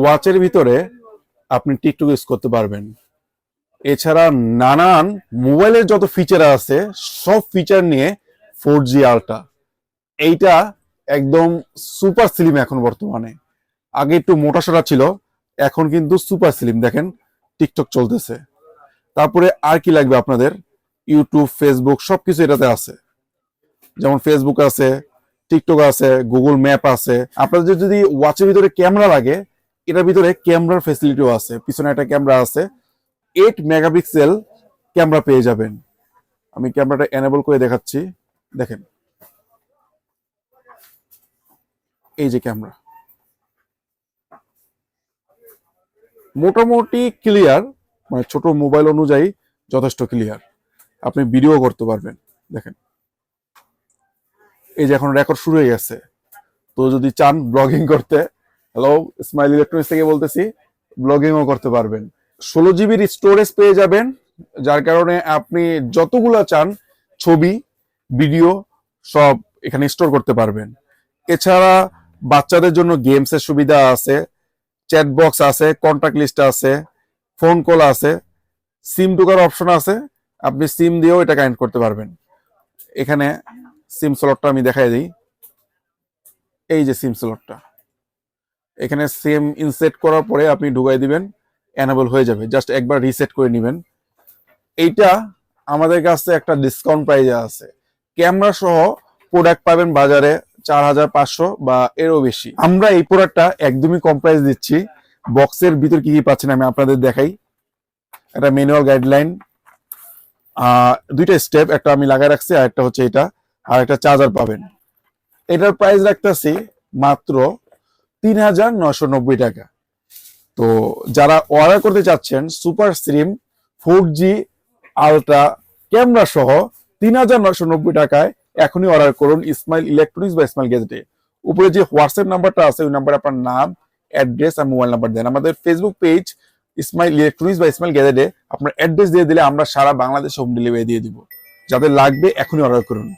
ওয়াচের ভিতরে আপনি TikTok use করতে পারবেন। এছাড়া নানান মোবাইলের যত ফিচার আছে, সব ফিচার নিয়ে ফোর জি আলট্রা এইটা একদম সুপার স্লিম এখন বর্তমানে। আগে একটু মোটাসোটা ছিল, এখন কিন্তু সুপার স্লিম দেখেন, টিকটক চলতেছে। তারপরে আর কি লাগবে আপনাদের? ইউটিউব ফেসবুক সব কিছু এটাতে আছে। যেমন ফেসবুক আছে, টিকটক আছে গুগল ম্যাপ আছে। আপনাদের যদি ওয়াচের ভিতরে ক্যামেরা লাগে এটার ভিতরে ক্যামেরার ফেসিলিটিও আছে, পিছনে একটা ক্যামেরা আছে এইট মেগাপিক্সেল ক্যামেরা পেয়ে যাবেন। আমি ক্যামেরাটা এনেবল করে দেখাচ্ছি, দেখেন। এই যে ক্যামেরা। মোটামুটি ক্লিয়ার মানে ছোট মোবাইল অনুযায়ী যথেষ্ট ক্লিয়ার আপনি ভিডিও করতে পারবেন, দেখেন। এই যে এখন রেকর্ড শুরু হয়ে গেছে। তো যদি চান ব্লগিং করতে হ্যালো স্মাইল ইলেকট্রনিক্স থেকে বলতেছি ব্লগিংও করতে পারবেন। ষোলো জিবির স্টোরেজ পেয়ে যাবেন, যার কারণে আপনি যতগুলা চান, ছবি ভিডিও সব এখানে স্টোর করতে পারবেন। এছাড়া বাচ্চাদের জন্য গেমসের সুবিধা আছে চ্যাট বক্স আছে কন্ট্যাক্ট লিস্ট আছে ফোন কল আছে সিম ঢোকার অপশন আছে, আপনি সিম দিয়েও এটা কানেক্ট করতে পারবেন। এখানে সিম স্লটটা আমি দেখাই দিই। এই যে সিম স্লটটা এখানে সেম ইনসেট করার পরে আপনি ঢুকাই দিবেন অ্যানাবল হয়ে যাবে। জাস্ট একবার রিসেট করে নেবেন। এইটা আমাদের কাছে একটা ডিসকাউন্ট প্রাইজে আছে। ক্যামেরা সহ প্রোডাক্ট পাবেন বাজারে চার হাজার পাঁচশো বা এরও বেশি। আমরা এই প্রোডাক্টটা একদমই কম প্রাইস দিচ্ছি। বক্সের ভিতর কি কি পাচ্ছেন আমি আপনাদের দেখাই। একটা ম্যানুয়াল গাইডলাইন দুইটা স্টেপ একটা আমি লাগাই রাখছি, আর একটা হচ্ছে এটা, আর একটা চার্জার পাবেন। এটার প্রাইস রাখতেছি মাত্র তিন হাজার নশো নব্বই টাকা। তো যারা অর্ডার করতে চাচ্ছেন super slim four G ultra camera সহ তিন হাজার নশো নব্বই টাকায় এখনই অর্ডার করুন ইসমাইল ইলেকট্রনিক্স বা ইসমাইল গেজেটে উপরে যে হোয়াটসঅ্যাপ নাম্বারটা আছে, ওই নাম্বারে আপনার নাম অ্যাড্রেস আর মোবাইল নাম্বার দেন। আমাদের ফেসবুক পেজ ইসমাইল ইলেকট্রনিক্স বা ইসমাইল গেজেটে আপনার অ্যাড্রেস দিয়ে দিলে আমরা সারা বাংলাদেশে হোম ডেলিভারি দিয়ে দিব। যাদের লাগবে এখনই অর্ডার করুন।